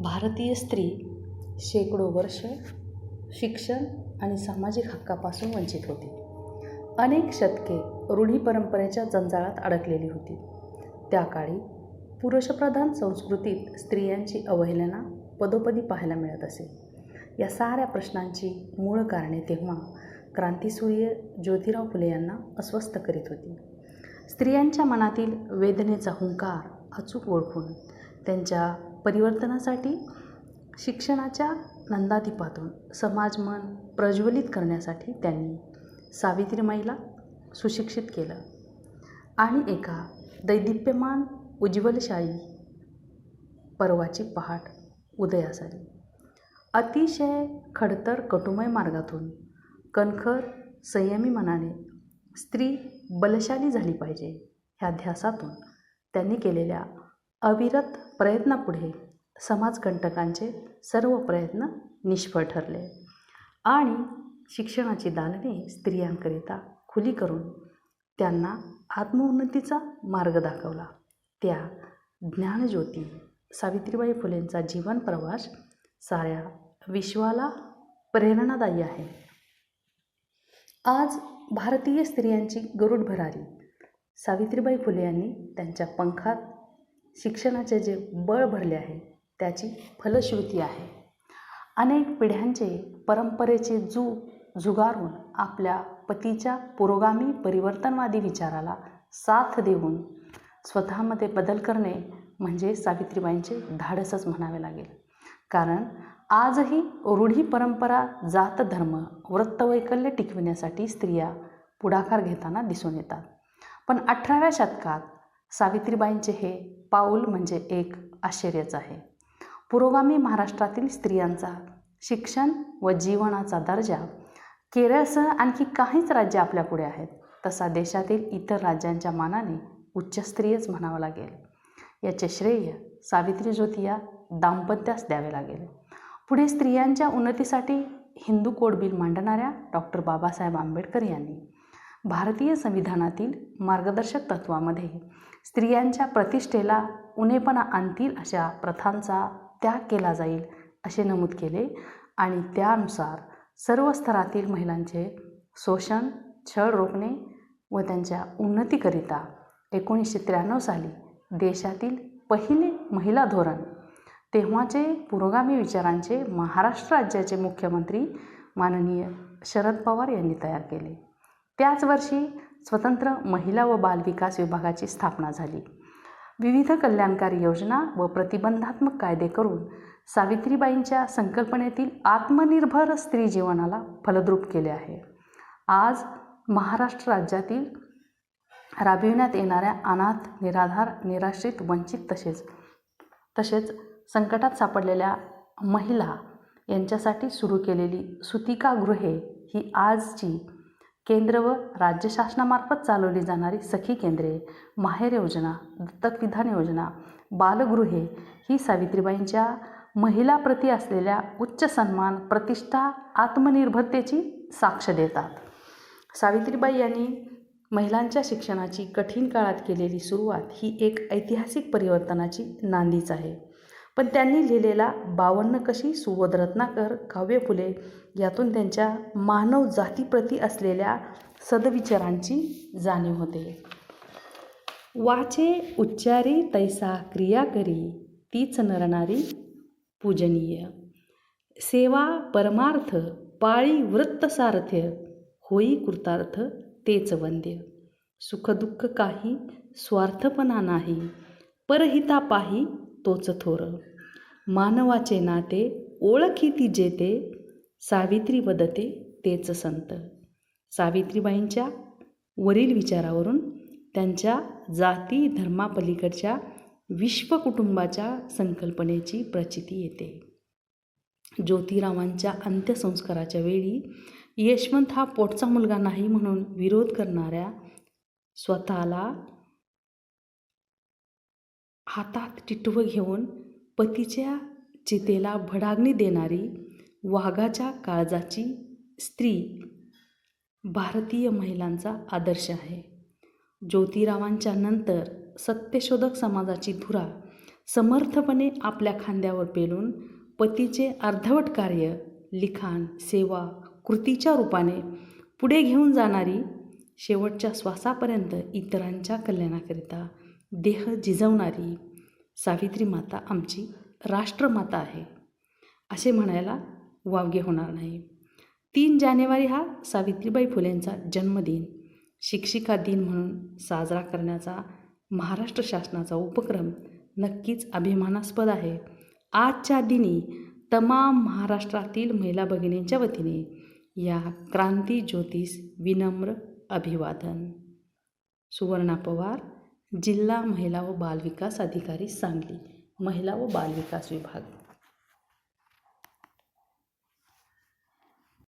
भारतीय स्त्री शेकडो वर्ष शिक्षण आणि सामाजिक हक्कापासून वंचित होती. अनेक शतके रूढी परंपरेच्या जंजाळात अडकलेली होती. त्या काळी पुरुषप्रधान संस्कृतीत स्त्रियांची अवहेलना पदोपदी पाहायला मिळत असे. या साऱ्या प्रश्नांची मूळ कारणे तेव्हा क्रांतीसूर्य ज्योतिराव फुले यांना अस्वस्थ करीत होती. स्त्रियांच्या मनातील वेदनेचा हुंकार अचूक ओळखून त्यांच्या परिवर्तनासाठी शिक्षणाच्या नंदादीपातून समाजमन प्रज्वलित करण्यासाठी त्यांनी सावित्रीमाईला सुशिक्षित केलं. आणि एका दैदिप्यमान उज्ज्वलशाही पर्वाची पहाट उदयास आली अतिशय खडतर कटुमय मार्गातून कणखर संयमी मनाने स्त्री बलशाली झाली पाहिजे ह्या ध्यासातून त्यांनी केलेल्या अविरत प्रयत्नापुढे समाजकंटकांचे सर्व प्रयत्न निष्फळ ठरले. आणि शिक्षणाची दालने स्त्रियांकरिता खुली करून त्यांना आत्मोन्नतीचा मार्ग दाखवला. त्या ज्ञानज्योती सावित्रीबाई फुलेंचा जीवन प्रवास साऱ्या विश्वाला प्रेरणादायी आहे. आज भारतीय स्त्रियांची गरुड भरारी सावित्रीबाई फुले यांनी त्यांच्या पंखात शिक्षणाचे जे बळ भरले आहे त्याची फलश्रुती आहे. अनेक पिढ्यांचे परंपरेचे जू झुगारून आपल्या पतीच्या पुरोगामी परिवर्तनवादी विचाराला साथ देऊन स्वतःमध्ये बदल करणे म्हणजे सावित्रीबाईंचे धाडसच म्हणावे लागेल. कारण आजही रूढी परंपरा जात धर्म वृत्तवैकल्य टिकविण्यासाठी स्त्रिया पुढाकार घेताना दिसून येतात. पण अठराव्या शतकात सावित्रीबाईंचे हे पाऊल म्हणजे एक आश्चर्यच आहे. पुरोगामी महाराष्ट्रातील स्त्रियांचा शिक्षण व जीवनाचा दर्जा केरळसह आणखी काहीच राज्य आपल्यापुढे आहेत तसा देशातील इतर राज्यांच्या मानाने उच्चस्त्रीयच म्हणावं लागेल. याचे श्रेय सावित्री ज्योती या दाम्पत्यास द्यावे लागेल. पुढे स्त्रियांच्या उन्नतीसाठी हिंदू कोड बिल मांडणाऱ्या डॉक्टर बाबासाहेब आंबेडकर यांनी भारतीय संविधानातील मार्गदर्शक तत्वामध्ये स्त्रियांच्या प्रतिष्ठेला उणेपणा आणतील अशा प्रथांचा त्याग केला जाईल असे नमूद केले आणि त्यानुसार सर्व स्तरातील महिलांचे शोषण छळ रोखणे व त्यांच्या उन्नतीकरिता एकोणीसशे त्र्याण्णव साली देशातील पहिले महिला धोरण तेव्हाचे पुरोगामी विचारांचे महाराष्ट्र राज्याचे मुख्यमंत्री माननीय शरद पवार यांनी तयार केले. त्याच वर्षी स्वतंत्र महिला व बालविकास विभागाची स्थापना झाली. विविध कल्याणकारी योजना व प्रतिबंधात्मक कायदे करून सावित्रीबाईंच्या संकल्पनेतील आत्मनिर्भर स्त्री जीवनाला फलद्रूप केले आहे. आज महाराष्ट्र राज्यातील राबविण्यात येणाऱ्या अनाथ निराधार निराश्रित वंचित तसेच तसेच संकटात सापडलेल्या महिला यांच्यासाठी सुरू केलेली सुतिका गृहे ही आजची केंद्र व राज्य शासनामार्फत चालवली जाणारी सखी केंद्रे माहेर योजना दत्तक विधान योजना बालगृहे ही सावित्रीबाईंच्या महिलाप्रती असलेल्या उच्च सन्मान प्रतिष्ठा आत्मनिर्भरतेची साक्ष देतात. सावित्रीबाई यांनी महिलांच्या शिक्षणाची कठीण काळात केलेली सुरुवात ही एक ऐतिहासिक परिवर्तनाची नांदीच आहे. पण त्यांनी लिहिलेला बावन्न कशी सुबोध रत्नाकर काव्य फुले यातून त्यांच्या मानव जातीप्रती असलेल्या सदविचारांची जाणीव होते. वाचे उच्चारी तैसा क्रिया करी तीच नरणारी पूजनीय. सेवा परमार्थ पाळी वृत्तसारथ्य होई कृतार्थ तेच वंद्य. सुखदुःख काही स्वार्थपणा नाही परहिता पाही तोच थोर. मानवाचे नाते ओळखीती जेते सावित्री वदते तेच संत. सावित्रीबाईंच्या वरील विचारावरून त्यांच्या जाती धर्मापलीकडच्या विश्वकुटुंबाच्या संकल्पनेची प्रचिती येते. ज्योतिरावांच्या अंत्यसंस्काराच्या वेळी यशवंत हा पोटचा मुलगा नाही म्हणून विरोध करणाऱ्या स्वतःला हातात टिटवं घेऊन पतीच्या चितेला भडागणी देणारी वाघाच्या काळजाची स्त्री भारतीय महिलांचा आदर्श आहे. ज्योतिरावांच्या नंतर सत्यशोधक समाजाची धुरा समर्थपणे आपल्या खांद्यावर पेलून पतीचे अर्धवट कार्य लिखाण सेवा कृतीच्या रूपाने पुढे घेऊन जाणारी शेवटच्या श्वासापर्यंत इतरांच्या कल्याणाकरिता देह झिजवणारी सावित्री माता आमची राष्ट्रमाता आहे. असे म्हणायला वावगे होणार नाही. तीन जानेवारी हा सावित्रीबाई फुलेंचा जन्मदिन. शिक्षिका दिन म्हणून साजरा करण्याचा महाराष्ट्र शासनाचा उपक्रम नक्कीच अभिमानास्पद आहे. आजच्या दिनी तमाम महाराष्ट्रातील महिला भगिनींच्या वतीने या क्रांती ज्योतिष विनम्र अभिवादन. सुवर्णा पवार जिल्हा महिला व बालविकास अधिकारी सांगली महिला व बालविकास विभाग.